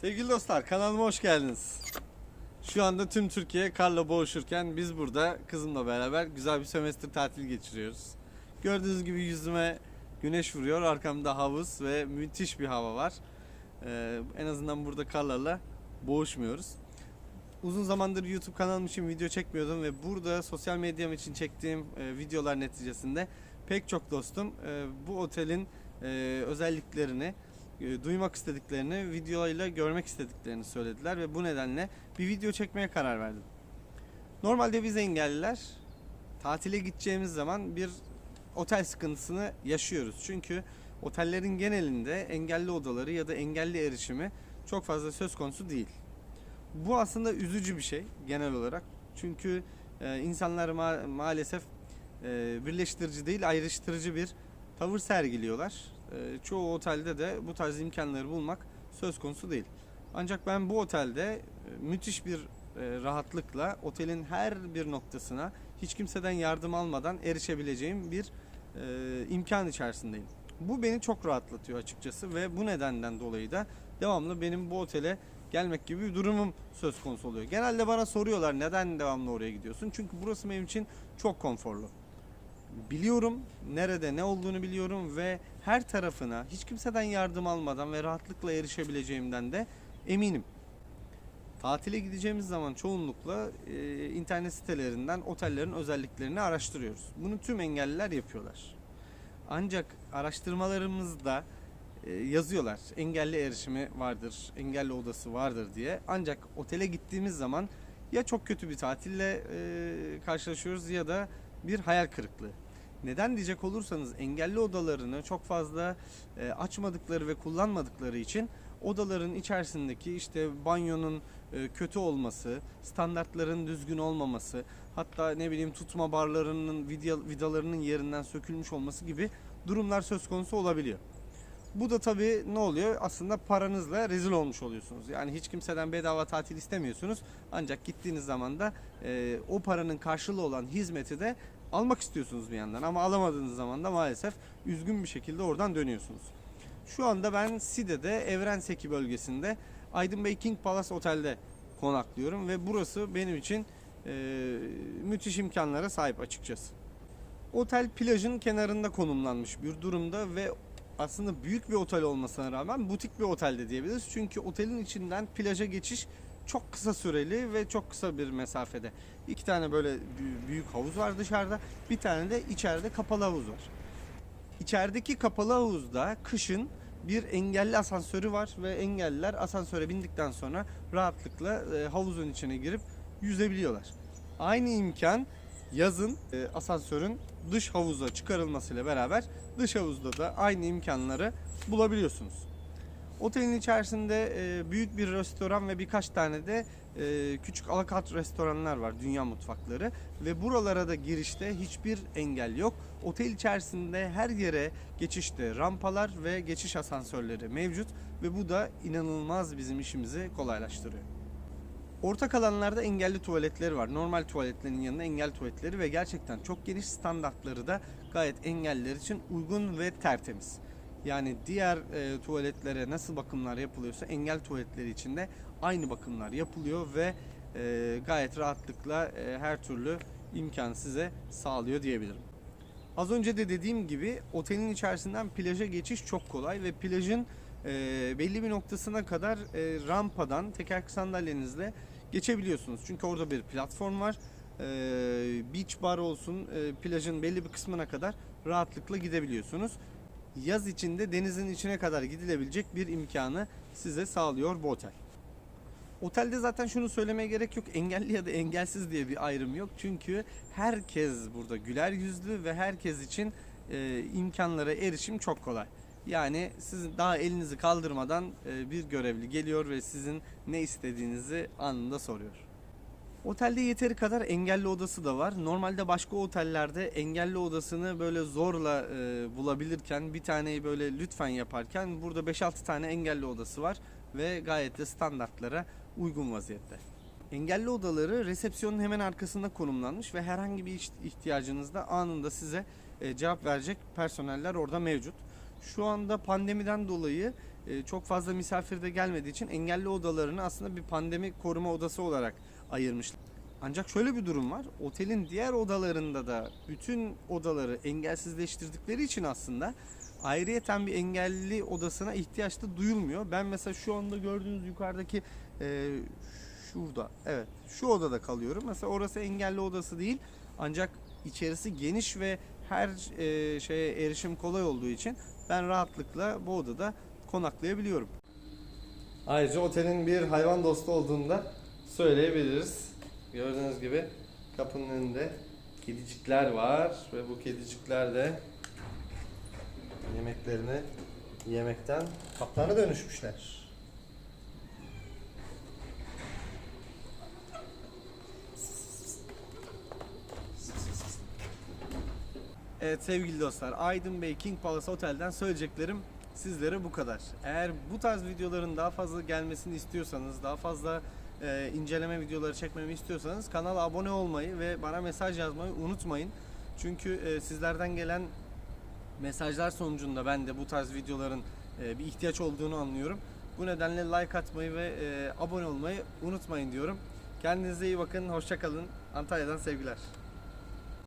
Sevgili dostlar kanalıma hoş geldiniz. Şu anda tüm Türkiye karla boğuşurken biz burada kızımla beraber güzel bir sömestr tatil geçiriyoruz. Gördüğünüz gibi yüzüme güneş vuruyor. Arkamda havuz ve müthiş bir hava var. Ee, en azından burada karlarla boğuşmuyoruz. Uzun zamandır YouTube kanalım için video çekmiyordum ve burada sosyal medyam için çektiğim e, videolar neticesinde pek çok dostum e, bu otelin e, özelliklerini duymak istediklerini, videoyla görmek istediklerini söylediler ve bu nedenle bir video çekmeye karar verdim. Normalde biz engelliler tatile gideceğimiz zaman bir otel sıkıntısını yaşıyoruz. Çünkü otellerin genelinde engelli odaları ya da engelli erişimi çok fazla söz konusu değil. Bu aslında üzücü bir şey genel olarak. Çünkü e, insanlar ma- maalesef e, birleştirici değil ayrıştırıcı bir tavır sergiliyorlar. E, çoğu otelde de bu tarz imkanları bulmak söz konusu değil. Ancak ben bu otelde e, müthiş bir e, rahatlıkla otelin her bir noktasına hiç kimseden yardım almadan erişebileceğim bir e, imkan içerisindeyim. Bu beni çok rahatlatıyor açıkçası ve bu nedenden dolayı da devamlı benim bu otele gelmek gibi bir durumum söz konusu oluyor. Genelde bana soruyorlar neden devamlı oraya gidiyorsun? Çünkü burası benim için çok konforlu. Biliyorum nerede ne olduğunu biliyorum ve her tarafına hiç kimseden yardım almadan ve rahatlıkla erişebileceğimden de eminim. Tatile gideceğimiz zaman çoğunlukla e, internet sitelerinden otellerin özelliklerini araştırıyoruz. Bunu tüm engelliler yapıyorlar. Ancak araştırmalarımızda e, yazıyorlar engelli erişimi vardır, engelli odası vardır diye. Ancak otele gittiğimiz zaman ya çok kötü bir tatille e, karşılaşıyoruz ya da bir hayal kırıklığı. Neden diyecek olursanız engelli odalarını çok fazla e, açmadıkları ve kullanmadıkları için odaların içerisindeki işte banyonun e, kötü olması, standartların düzgün olmaması, hatta ne bileyim tutma barlarının vida- vidalarının yerinden sökülmüş olması gibi durumlar söz konusu olabiliyor. Bu da tabii ne oluyor? Aslında paranızla rezil olmuş oluyorsunuz. Yani hiç kimseden bedava tatil istemiyorsunuz. Ancak gittiğiniz zaman da e, o paranın karşılığı olan hizmeti de almak istiyorsunuz bir yandan. Ama alamadığınız zaman da maalesef üzgün bir şekilde oradan dönüyorsunuz. Şu anda ben Side'de Evrenseki bölgesinde Aydın Bey King Palace Otel'de konaklıyorum ve burası benim için e, müthiş imkanlara sahip açıkçası. Otel plajın kenarında konumlanmış bir durumda ve aslında büyük bir otel olmasına rağmen butik bir otel de diyebiliriz. Çünkü otelin içinden plaja geçiş çok kısa süreli ve çok kısa bir mesafede. İki tane böyle bü- büyük havuz var dışarıda. Bir tane de içeride kapalı havuz var. İçerideki kapalı havuzda kışın bir engelli asansörü var ve engelliler asansöre bindikten sonra rahatlıkla e, havuzun içine girip yüzebiliyorlar. Aynı imkan yazın e, asansörün dış havuza çıkarılmasıyla beraber dış havuzda da aynı imkanları bulabiliyorsunuz. Otelin içerisinde e, büyük bir restoran ve birkaç tane de e, küçük alakat restoranlar var, dünya mutfakları ve buralara da girişte hiçbir engel yok. Otel içerisinde her yere geçişte rampalar ve geçiş asansörleri mevcut ve bu da inanılmaz bizim işimizi kolaylaştırıyor. Ortak alanlarda engelli tuvaletleri var. Normal tuvaletlerin yanında engel tuvaletleri ve gerçekten çok geniş standartları da gayet engelliler için uygun ve tertemiz. Yani diğer e, tuvaletlere nasıl bakımlar yapılıyorsa engel tuvaletleri için de aynı bakımlar yapılıyor ve e, gayet rahatlıkla e, her türlü imkan size sağlıyor diyebilirim. Az önce de dediğim gibi otelin içerisinden plaja geçiş çok kolay ve plajın e, belli bir noktasına kadar e, rampadan tekerlekli sandalyenizle geçebiliyorsunuz. Çünkü orada bir platform var. E, beach bar olsun e, plajın belli bir kısmına kadar rahatlıkla gidebiliyorsunuz. Yaz içinde denizin içine kadar gidilebilecek bir imkanı size sağlıyor bu otel. Otelde zaten şunu söylemeye gerek yok. Engelli ya da engelsiz diye bir ayrım yok. Çünkü herkes burada güler yüzlü ve herkes için e, imkanlara erişim çok kolay. Yani siz daha elinizi kaldırmadan e, bir görevli geliyor ve sizin ne istediğinizi anında soruyor. Otelde yeteri kadar engelli odası da var. Normalde başka otellerde engelli odasını böyle zorla e, bulabilirken bir taneyi böyle lütfen yaparken burada 5-6 tane engelli odası var ve gayet de standartlara uygun vaziyette. Engelli odaları resepsiyonun hemen arkasında konumlanmış ve herhangi bir ihtiyacınızda anında size e, cevap verecek personeller orada mevcut. Şu anda pandemiden dolayı e, çok fazla misafir de gelmediği için engelli odalarını aslında bir pandemi koruma odası olarak ayırmışlar. Ancak şöyle bir durum var. Otelin diğer odalarında da bütün odaları engelsizleştirdikleri için aslında ayrıyeten bir engelli odasına ihtiyaç da duyulmuyor. Ben mesela şu anda gördüğünüz yukarıdaki e, şurada evet şu odada kalıyorum. Mesela orası engelli odası değil ancak içerisi geniş ve her e, şeye erişim kolay olduğu için ben rahatlıkla bu odada konaklayabiliyorum. Ayrıca otelin bir hayvan dostu olduğunu da söyleyebiliriz. Gördüğünüz gibi kapının önünde kedicikler var ve bu kedicikler de yemeklerini yemekten kaplana dönüşmüşler. Evet sevgili dostlar Aydın Bey King Palace Otel'den söyleyeceklerim sizlere bu kadar. Eğer bu tarz videoların daha fazla gelmesini istiyorsanız, daha fazla e, inceleme videoları çekmemi istiyorsanız kanala abone olmayı ve bana mesaj yazmayı unutmayın. Çünkü e, sizlerden gelen mesajlar sonucunda ben de bu tarz videoların e, bir ihtiyaç olduğunu anlıyorum. Bu nedenle like atmayı ve e, abone olmayı unutmayın diyorum. Kendinize iyi bakın, hoşça kalın. Antalya'dan sevgiler.